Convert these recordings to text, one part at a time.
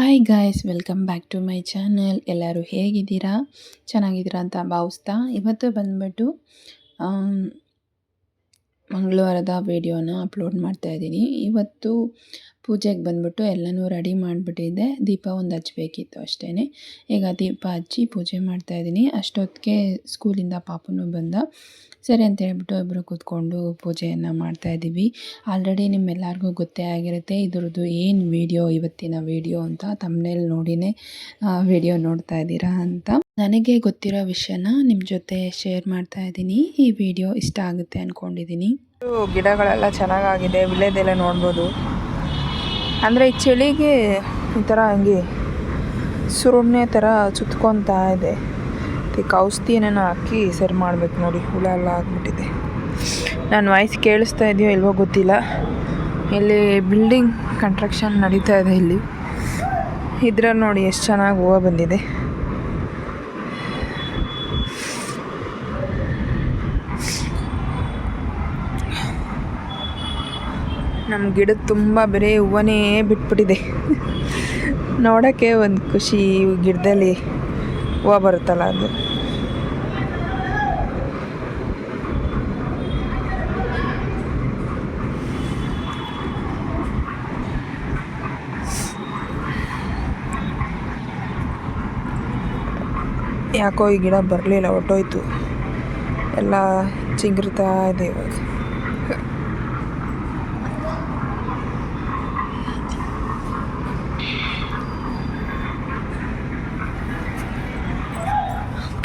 Hi guys welcome back to my channel ಎಲ್ಲರೂ ಹೇಗಿದ್ದೀರಾ? ಚೆನ್ನಾಗಿದ್ದೀರಾ ಅಂತ ಭಾವಿಸ್ತಾ ಇವತ್ತು ಬಂದ್ಬಿಟ್ಟು ಮಂಗಳವಾರದ ವೀಡಿಯೋನ ಅಪ್ಲೋಡ್ ಮಾಡ್ತಾ ಇದ್ದೀನಿ. ಇವತ್ತು ಪೂಜೆಗೆ ಬಂದ್ಬಿಟ್ಟು ಎಲ್ಲನೂ ರೆಡಿ ಮಾಡಿಬಿಟ್ಟಿದ್ದೆ. ದೀಪ ಒಂದು ಹಚ್ಚಬೇಕಿತ್ತು ಅಷ್ಟೇ ಈಗ ದೀಪ ಹಚ್ಚಿ ಪೂಜೆ ಮಾಡ್ತಾಯಿದ್ದೀನಿ ಅಷ್ಟೊತ್ತಿಗೆ ಸ್ಕೂಲಿಂದ ಪಾಪನೂ ಬಂದ. ಸರಿ ಅಂತ ಹೇಳ್ಬಿಟ್ಟು ಇಬ್ಬರು ಕೂತ್ಕೊಂಡು ಪೂಜೆಯನ್ನು ಮಾಡ್ತಾಯಿದ್ದೀವಿ ಆಲ್ರೆಡಿ ನಿಮ್ಮೆಲ್ಲರಿಗೂ ಗೊತ್ತೇ ಆಗಿರುತ್ತೆ, ಇದ್ರದ್ದು ಏನು ವೀಡಿಯೋ, ಇವತ್ತಿನ ವೀಡಿಯೋ ಅಂತ. ತಮ್ಮನೇಲಿ ನೋಡಿನೇ ವೀಡಿಯೋ ನೋಡ್ತಾ ಇದ್ದೀರಾ ಅಂತ. ನನಗೆ ಗೊತ್ತಿರೋ ವಿಷಯನ ನಿಮ್ಮ ಜೊತೆ ಶೇರ್ ಮಾಡ್ತಾ ಇದ್ದೀನಿ ಈ ವಿಡಿಯೋ ಇಷ್ಟ ಆಗುತ್ತೆ ಅಂದ್ಕೊಂಡಿದ್ದೀನಿ ಗಿಡಗಳೆಲ್ಲ ಚೆನ್ನಾಗಾಗಿದೆ. ವಿಳೆದೆಲ್ಲ ನೋಡ್ಬೋದು. ಅಂದರೆ ಈ ಚಳಿಗೆ ಈ ಥರ ಹಂಗೆ ಸುರುಣ್ಣೆ ಥರ ಸುತ್ಕೊತಾ ಇದೆ. ಅದಕ್ಕೆ ಔಷಧಿ ಏನೇನೋ ಹಾಕಿ ಸರಿ ಮಾಡಬೇಕು ನೋಡಿ. ಹುಳ ಎಲ್ಲ ಆಗ್ಬಿಟ್ಟಿದೆ. ನಾನು ವಾಯ್ಸ್ ಕೇಳಿಸ್ತಾ ಇದೆಯೋ ಇಲ್ವೋ ಗೊತ್ತಿಲ್ಲ. ಇಲ್ಲಿ ಬಿಲ್ಡಿಂಗ್ ಕನ್ಸ್ಟ್ರಕ್ಷನ್ ನಡೀತಾ ಇದೆ ಇಲ್ಲಿ. ಇದ್ರಲ್ಲಿ ನೋಡಿ ಎಷ್ಟು ಚೆನ್ನಾಗಿ ಹೂವು ಬಂದಿದೆ. ನಮ್ಮ ಗಿಡದ ತುಂಬ ಬರೀ ಹೂವನೇ ಬಿಟ್ಬಿಟ್ಟಿದೆ. ನೋಡೋಕ್ಕೆ ಒಂದು ಖುಷಿ ಗಿಡದಲ್ಲಿ ಹೂವು ಬರುತ್ತಲ್ಲ ಅದು. ಯಾಕೋ ಈ ಗಿಡ ಬರಲಿಲ್ಲ ಹೊಟ್ಟೋಯ್ತು ಎಲ್ಲ ಚಿಗುರ್ತಾ ಇದೆ ಇವಾಗ.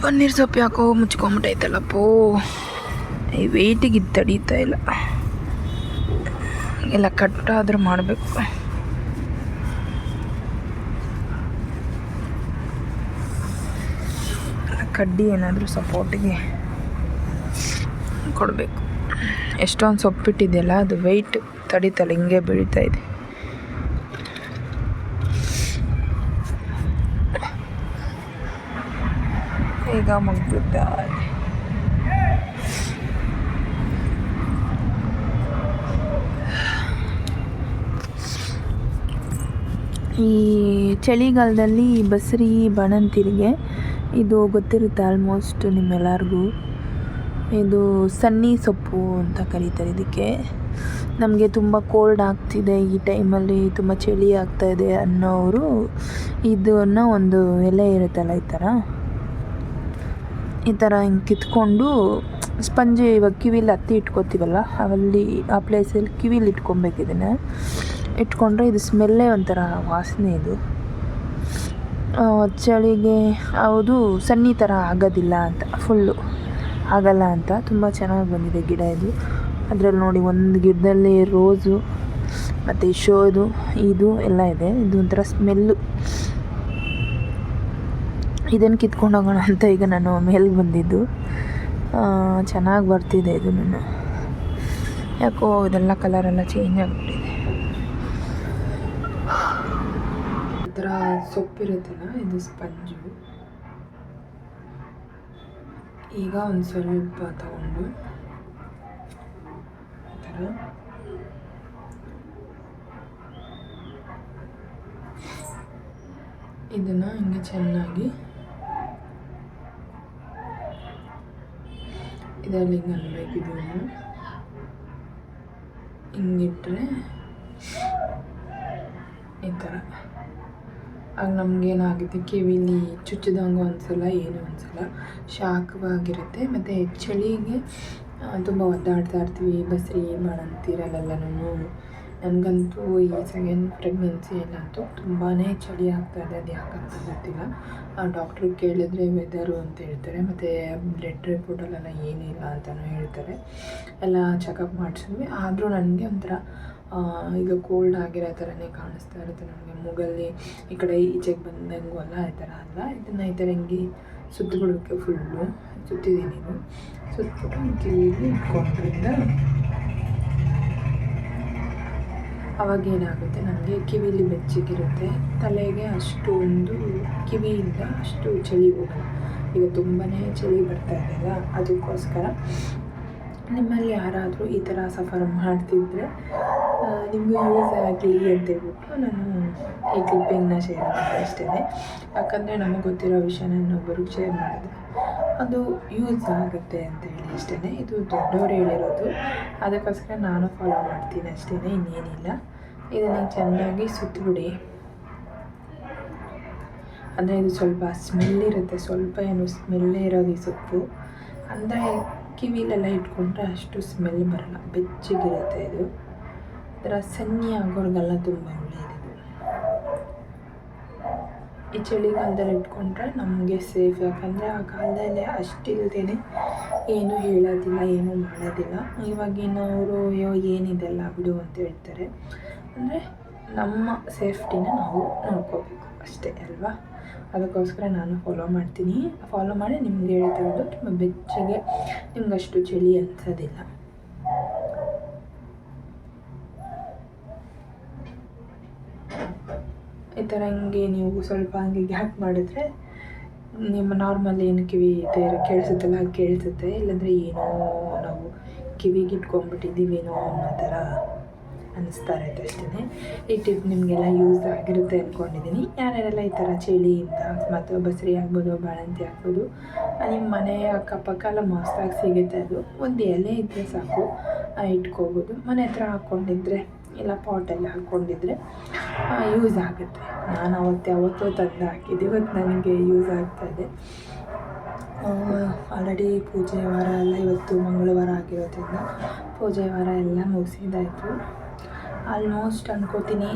ಪನ್ನೀರ್ ಸೊಪ್ಪು ಯಾಕೋ ಮುಚ್ಕೊಂಬಿಟ್ಟೈತಲ್ಲಪ್ಪೋ ಈ ವೆಯ್ಟಿಗೆ ಇದು ತಡೀತಾ ಇಲ್ಲ. ಎಲ್ಲ ಆದರೂ ಮಾಡಬೇಕು. ಕಡ್ಡಿ ಏನಾದರೂ ಸಪೋರ್ಟಿಗೆ ಕೊಡಬೇಕು. ಎಷ್ಟೊಂದು ಸೊಪ್ಪಿಟ್ಟಿದೆಯಲ್ಲ, ಅದು ವೆಯ್ಟ್ ತಡೀತಲ್ಲ ಹಿಂಗೆ ಬೆಳೀತಾ ಇದೆ. ಈಗ ಮುಗಿದಿದ್ದಾರೆ ಈ ಚಳಿಗಾಲದಲ್ಲಿ ಬಸರಿ ಬಣಂತಿರಿಗೆ ಇದು ಗೊತ್ತಿರುತ್ತೆ ಆಲ್ಮೋಸ್ಟ್ ನಿಮ್ಮೆಲ್ಲರಿಗೂ. ಇದು ಸನ್ನಿ ಸೊಪ್ಪು ಅಂತ ಕರೀತಾರೆ ಇದಕ್ಕೆ. ನಮಗೆ ತುಂಬ ಕೋಲ್ಡ್ ಆಗ್ತಿದೆ ಈ ಟೈಮಲ್ಲಿ, ತುಂಬ ಚಳಿ ಆಗ್ತಾಯಿದೆ ಅನ್ನೋರು ಇದನ್ನು ಒಂದು ಎಲೆ ಇರುತ್ತಲ್ಲ ಈ ಥರ ಈ ಥರ ಹಿಂಗೆ ಕಿತ್ಕೊಂಡು ಸ್ಪಂಜಿ ಇವಾಗ ಕಿವಿಲಿ ಹತ್ತಿ ಇಟ್ಕೋತೀವಲ್ಲ, ಅಲ್ಲಿ ಆ ಪ್ಲೇಸಲ್ಲಿ ಕಿವಿಲಿ ಇಟ್ಕೊಬೇಕು ಇಟ್ಕೊಂಡ್ರೆ ಇದು ಸ್ಮೆಲ್ಲೇ ಒಂಥರ ವಾಸನೆ ಇದು. ಚಳಿಗೆ ಹೌದು, ಸನ್ನಿ ಥರ ಆಗೋದಿಲ್ಲ ಅಂತ ಫುಲ್ಲು ಆಗಲ್ಲ ಅಂತ. ತುಂಬ ಚೆನ್ನಾಗಿ ಬಂದಿದೆ ಗಿಡ ಇದು. ಅದರಲ್ಲಿ ನೋಡಿ ಒಂದು ಗಿಡದಲ್ಲಿ ರೋಸು ಮತ್ತು ಶೋದು ಇದು ಎಲ್ಲ ಇದೆ. ಇದು ಒಂಥರ ಸ್ಮೆಲ್ಲು ಇದನ್ನು ಕಿತ್ಕೊಂಡು ಹೋಗೋಣ ಅಂತ ಈಗ ನಾನು ಮೇಲೆ ಬಂದಿದ್ದು. ಚೆನ್ನಾಗಿ ಬರ್ತಿದೆ ಇದು ನಾನು. ಯಾಕೋ ಇದೆಲ್ಲ ಕಲರೆಲ್ಲ ಚೇಂಜ್ ಆಗಿಬಿಟ್ಟಿದೆ. ಒಂಥರ ಥರ ಸೊಪ್ಪಿರುತ್ತಲ್ಲ ಇದು ಸ್ಪಂಜು. ಈಗ ಒಂದು ಸ್ವಲ್ಪ ತಗೊಂಡು ಈ ಥರ. ಇದನ್ನು ಹಿಂಗೆ ಚೆನ್ನಾಗಿ ಇದರಲ್ಲಿ ಹಿಂಗೆ ಅನ್ಬೇಕು ಇದು ಹಿಂಗಿಟ್ರೆ ಈ ಥರ ಆಗ ನಮಗೇನಾಗುತ್ತೆ, ಕಿವಿಲಿ ಚುಚ್ಚಿದಂಗೆ ಅನಿಸಲ್ಲ ಏನೂ ಅನಿಸಲ್ಲ ಶಾಖವಾಗಿರುತ್ತೆ ಮತ್ತು ಚಳಿಗೆ ತುಂಬ ಒದ್ದಾಡ್ತಾ ಇರ್ತೀವಿ ಬಸ್ರಿ ಮಾಡಂತೀರಲ್ಲೆಲ್ಲನೂ. ನನಗಂತೂ ಈ ಸೆಕೆಂಡ್ ಪ್ರೆಗ್ನೆನ್ಸಿಯಲ್ಲಂತೂ ತುಂಬಾ ಚಳಿ ಆಗ್ತಾಯಿದೆ ಅದು ಯಾಕಂತ ಗೊತ್ತಿಲ್ಲ. ಡಾಕ್ಟ್ರಿಗೆ ಕೇಳಿದರೆ ವೆದರು ಅಂತ ಹೇಳ್ತಾರೆ, ಮತ್ತು ಬ್ಲಡ್ ರಿಪೋರ್ಟಲ್ಲೆಲ್ಲ ಏನಿಲ್ಲ ಅಂತಲೂ ಹೇಳ್ತಾರೆ. ಎಲ್ಲ ಚೆಕಪ್ ಮಾಡಿಸಿದ್ವಿ. ಆದರೂ ನನಗೆ ಒಂಥರ ಈಗ ಕೋಲ್ಡ್ ಆಗಿರೋ ಥರನೇ ಕಾಣಿಸ್ತಾ ಇರುತ್ತೆ ನನಗೆ. ಮೂಗಲ್ಲಿ ಈ ಕಡೆ ಈಚೆಗೆ ಬಂದಂಗೂ ಅಲ್ಲ, ಈ ಥರ ಅಲ್ಲ. ಇದನ್ನು ಈ ಥರ ಹಿಂಗೆ ಸುತ್ತಿಬಿಡ್ಬೇಕು ಫುಲ್ಲು ಸುತ್ತಿದ್ದೀನಿ. ಸುತ್ತಿಬಿಟ್ಟು ಕಿವಿಲಿ ಇಟ್ಕೊಂಡ್ರಿಂದ ಅವಾಗ ಏನಾಗುತ್ತೆ ನನಗೆ ಕಿವಿಲಿ ಬೆಚ್ಚಗಿರುತ್ತೆ. ತಲೆಗೆ ಅಷ್ಟು ಒಂದು ಕಿವಿಯಿಂದ ಅಷ್ಟು ಚಳಿ ಹೋಗಲ್ಲ. ಈಗ ತುಂಬಾ ಚಳಿ ಬರ್ತಾ ಇದೆಯಲ್ಲ ಅದಕ್ಕೋಸ್ಕರ ನಿಮ್ಮಲ್ಲಿ ಯಾರಾದರೂ ಈ ಥರ ಸಫರ್ ಮಾಡ್ತಿದ್ರೆ ನಿಮಗೆ ಯೂಸ್ ಆಗಲಿ ಅಂತೇಳ್ಬಿಟ್ಟು ನಾನು ಈ ಕ್ಲಿಪ್ಪಿಂಗ್ನ ಶೇರ್ ಮಾಡ್ತಾ ಯಾಕಂದರೆ ನಮಗೆ ಗೊತ್ತಿರೋ ವಿಷಯನ ಇನ್ನೊಬ್ಬರಿಗೆ ಶೇರ್ ಮಾಡಿದೆ ಅದು ಯೂಸ್ ಆಗುತ್ತೆ ಅಂತ ಹೇಳಿ ಅಷ್ಟೇ ಇದು ದೊಡ್ಡವರು ಹೇಳಿರೋದು. ಅದಕ್ಕೋಸ್ಕರ ನಾನು ಫಾಲೋ ಮಾಡ್ತೀನಿ ಅಷ್ಟೇ ಇನ್ನೇನಿಲ್ಲ. ಇದನ್ನು ಚೆನ್ನಾಗಿ ಸುತ್ತಬಿಡಿ ಅಂದರೆ ಇದು ಸ್ವಲ್ಪ ಸ್ಮೆಲ್ ಇರುತ್ತೆ. ಸ್ವಲ್ಪ ಏನು ಸ್ಮೆಲ್ಲೇ ಇರೋದು ಈ ಸೊಪ್ಪು. ಅಂದರೆ ಕಿವಿಲೆಲ್ಲ ಇಟ್ಕೊಂಡ್ರೆ ಅಷ್ಟು ಸ್ಮೆಲ್ ಬರಲ್ಲ. ಬೆಚ್ಚಗಿರುತ್ತೆ ಇದು. ಇದರ ಸನ್ನಿ ಆಗೋರಿಗೆಲ್ಲ ತುಂಬ ಒಳ್ಳೆಯದು ಈ ಚಳಿಗಾಲದಲ್ಲಿ ಇಟ್ಕೊಂಡ್ರೆ ನಮಗೆ ಸೇಫ್ ಯಾಕಂದರೆ ಆ ಕಾಲದಲ್ಲಿ ಅಷ್ಟಿಲ್ದೇ ಏನೂ ಹೇಳೋದಿಲ್ಲ, ಏನೂ ಮಾಡೋದಿಲ್ಲ. ಇವಾಗಿನವರು ಅಯ್ಯೋ, ಏನಿದೆಲ್ಲ ಬಿಡು ಅಂತ ಹೇಳ್ತಾರೆ. ಅಂದರೆ ನಮ್ಮ ಸೇಫ್ಟಿನ ನಾವು ನೋಡ್ಕೋಬೇಕು ಅಷ್ಟೇ, ಅಲ್ವಾ? ಅದಕ್ಕೋಸ್ಕರ ನಾನು ಫಾಲೋ ಮಾಡ್ತೀನಿ. ಫಾಲೋ ಮಾಡಿ ನಿಮ್ಗೆ ಹೇಳ್ತಾ ಇರೋದು ತುಂಬ ಬೆಚ್ಚಗೆ ನಿಮ್ಗೆ ಅಷ್ಟು ಚಳಿ ಅನ್ಸೋದಿಲ್ಲ ಈ ಥರ ಹಿಂಗೆ ನೀವು ಸ್ವಲ್ಪ ಹಂಗೆ ಗ್ಯಾಪ್ ಮಾಡಿದ್ರೆ ನಿಮ್ಮ ನಾರ್ಮಲ್ ಏನು ಕಿವಿ ಇದೆ ಕೇಳಿಸುತ್ತಲ್ಲ, ಹಾಗೆ ಕೇಳಿಸುತ್ತೆ. ಇಲ್ಲಾಂದರೆ ಏನೋ ನಾವು ಕಿವಿಗೆ ಇಟ್ಕೊಂಡ್ಬಿಟ್ಟಿದ್ದೀವೇನೋ ಅನ್ನೋ ಥರ ಅನ್ನಿಸ್ತಾ ಇರುತ್ತೆ ಅಷ್ಟೇ ಈ ಟಿಪ್ ನಿಮಗೆಲ್ಲ ಯೂಸ್ ಆಗಿರುತ್ತೆ ಅಂದ್ಕೊಂಡಿದ್ದೀನಿ ಯಾರ್ಯಾರೆಲ್ಲ ಈ ಥರ ಚಳಿಯಿಂದ ಮತ್ತು ಬಸರಿ ಆಗ್ಬೋದು ಬಾಳಂತಿ ಆಗ್ಬೋದು, ನಿಮ್ಮ ಮನೆ ಅಕ್ಕಪಕ್ಕ ಎಲ್ಲ ಮಸ್ತಾಗಿ ಸಿಗುತ್ತೆ ಅದು. ಒಂದು ಎಲೆ ಇದ್ದರೆ ಸಾಕು ಇಟ್ಕೋಬೋದು. ಮನೆ ಹತ್ರ ಹಾಕ್ಕೊಂಡಿದ್ರೆ ಇಲ್ಲ ಪಾಟಲ್ಲಿ ಹಾಕ್ಕೊಂಡಿದ್ರೆ ಯೂಸ್ ಆಗುತ್ತೆ. ನಾನು ಅವತ್ತು ಯಾವತ್ತೋ ತಂದು ಹಾಕಿದ್ದೆ, ಇವತ್ತು ನನಗೆ ಯೂಸ್ ಆಗ್ತಾಯಿದೆ ಆಲ್ರೆಡಿ ಪೂಜೆ ವಾರ ಎಲ್ಲ ಇವತ್ತು ಮಂಗಳವಾರ ಆಗಿರೋದ್ರಿಂದ ಪೂಜೆ ವಾರ ಎಲ್ಲ ಮುಗಿಸಿದಾಯಿತು ಆಲ್ಮೋಸ್ಟ್ ಅನ್ಕೋತೀನಿ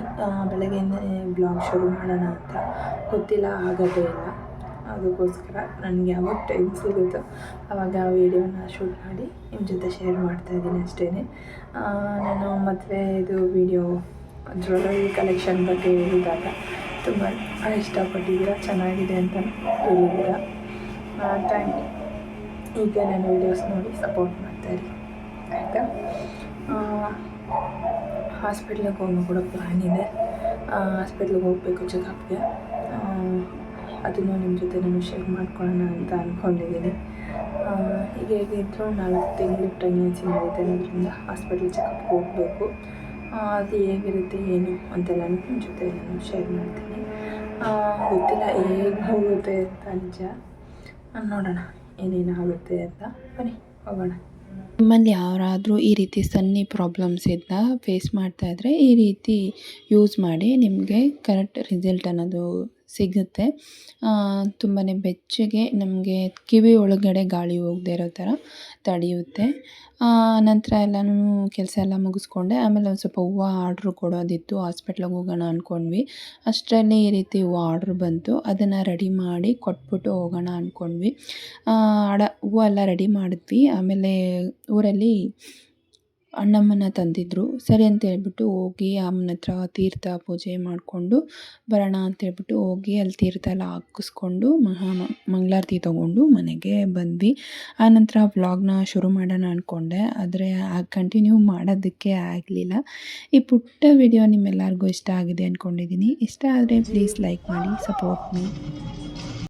ಬೆಳಗ್ಗೆಯಿಂದನೇ ಬ್ಲಾಗ್ ಶುರು ಮಾಡೋಣ ಅಂತ. ಗೊತ್ತಿಲ್ಲ, ಆಗೋದೇ ಇಲ್ಲ. ಅದಕ್ಕೋಸ್ಕರ ನನಗೆ ಯಾವಾಗ ಟೈಮ್ ಸಿಗುತ್ತೋ ಆವಾಗ ಆ ವೀಡಿಯೋನ ಶೂಟ್ ಮಾಡಿ ನಿಮ್ಮ ಜೊತೆ ಶೇರ್ ಮಾಡ್ತಾಯಿದ್ದೀನಿ ಅಷ್ಟೇ ನಾನು ಮದುವೆ ಇದು ವೀಡಿಯೋ ಜ್ಯುವೆಲರಿ ಕಲೆಕ್ಷನ್ ಬಗ್ಗೆ ಹೇಳಿದಾಗ ತುಂಬ ಇಷ್ಟಪಟ್ಟಿದ್ದೀರ? ಚೆನ್ನಾಗಿದೆ ಅಂತ ಹೇಳಿದ್ದೀರ? Thank you. ಈಗ ನಾನು ವೀಡಿಯೋಸ್ ನೋಡಿ ಸಪೋರ್ಟ್ ಮಾಡ್ತಾಯಿರಿ ಆಯಿತಾ? ಹಾಸ್ಪಿಟ್ಲಿಗೆ ಹೋಗೋ ಕೂಡ ಪ್ಲ್ಯಾನ್ ಇದೆ. ಹಾಸ್ಪಿಟ್ಲಿಗೆ ಹೋಗಬೇಕು ಚೆಕಪ್ಗೆ ಅದನ್ನು ನಿಮ್ಮ ಜೊತೆ ನಾನು ಶೇರ್ ಮಾಡ್ಕೊಳ್ಳೋಣ ಅಂತ ಅಂದ್ಕೊಂಡಿದ್ದೀನಿ ಈಗ ಹೇಗಿದ್ರು ನಾಲ್ಕು ತಿಂಗಳು ಪ್ರೆಗ್ನೆನ್ಸಿ ನಡೀತಾ ಇರೋದ್ರಿಂದ ಹಾಸ್ಪಿಟ್ಲ್ ಚೆಕಪ್ಗೆ ಹೋಗಬೇಕು. ಅದು ಹೇಗಿರುತ್ತೆ, ಏನು ಅಂತೆಲ್ಲ ನಿಮ್ಮ ಜೊತೆ ನಾನು ಶೇರ್ ಮಾಡ್ತೀನಿ. ಗೊತ್ತಿಲ್ಲ, ಹೇಗೆ ಹೋಗುತ್ತೆ ಅಂತ ನಿಜ. ನೋಡೋಣ ಏನೇನಾಗುತ್ತೆ ಅಂತ. ಬನ್ನಿ, ಹೋಗೋಣ. ನಿಮ್ಮಲ್ಲಿ ಯಾರಾದರೂ ಈ ರೀತಿ ಸನ್ನಿ ಪ್ರಾಬ್ಲಮ್ಸ್ ಇದ್ದ ಫೇಸ್ ಮಾಡ್ತಾ ಇದ್ದರೆ ಈ ರೀತಿ ಯೂಸ್ ಮಾಡಿ ನಿಮಗೆ ಕರೆಕ್ಟ್ ರಿಸಲ್ಟ್ ಅನ್ನೋದು ಸಿಗುತ್ತೆ. ತುಂಬಾ ಬೆಚ್ಚಗೆ ನಮಗೆ ಕಿವಿ ಒಳಗಡೆ ಗಾಳಿ ಹೋಗದೇ ಇರೋ ಥರ ತಡೆಯುತ್ತೆ. ನಂತರ ಎಲ್ಲನೂ ಕೆಲಸ ಎಲ್ಲ ಮುಗಿಸ್ಕೊಂಡೆ. ಆಮೇಲೆ ಒಂದು ಸ್ವಲ್ಪ ಹೂವು ಆರ್ಡ್ರ್ ಕೊಡೋದಿತ್ತು. ಹಾಸ್ಪಿಟ್ಲಿಗೆ ಹೋಗೋಣ ಅಂದ್ಕೊಂಡ್ವಿ ಅಷ್ಟರಲ್ಲಿ ಈ ರೀತಿ ಹೂವು ಆರ್ಡ್ರ್ ಬಂತು. ಅದನ್ನು ರೆಡಿ ಮಾಡಿ ಕೊಟ್ಬಿಟ್ಟು ಹೋಗೋಣ ಅಂದ್ಕೊಂಡ್ವಿ ಅಡ ಹೂವು ಎಲ್ಲ ರೆಡಿ ಮಾಡಿದ್ವಿ. ಆಮೇಲೆ ಊರಲ್ಲಿ ಅಣ್ಣಮ್ಮನ ತಂದಿದ್ದರು ಸರಿ ಅಂತ ಹೇಳ್ಬಿಟ್ಟು ಹೋಗಿ ಅಮ್ಮನ ಹತ್ರ ತೀರ್ಥ ಪೂಜೆ ಮಾಡಿಕೊಂಡು ಬರೋಣ ಅಂತ ಹೇಳ್ಬಿಟ್ಟು ಹೋಗಿ ಅಲ್ಲಿ ತೀರ್ಥ ಎಲ್ಲ ಹಾಕಿಸ್ಕೊಂಡು ಮಹಾ ಮಂಗಳಾರತಿ ತೊಗೊಂಡು ಮನೆಗೆ ಬಂದ್ವಿ. ಆನಂತರ ವ್ಲಾಗ್ನ ಶುರು ಮಾಡೋಣ ಅಂದ್ಕೊಂಡೆ ಆದರೆ ಕಂಟಿನ್ಯೂ ಮಾಡೋದಕ್ಕೆ ಆಗಲಿಲ್ಲ. ಈ ಪುಟ್ಟ ವಿಡಿಯೋ ನಿಮ್ಮೆಲ್ಲರಿಗೂ ಇಷ್ಟ ಆಗಿದೆ ಅಂದ್ಕೊಂಡಿದ್ದೀನಿ ಇಷ್ಟ ಆದರೆ ಪ್ಲೀಸ್ ಲೈಕ್ ಮಾಡಿ ಸಪೋರ್ಟ್ ಮೀ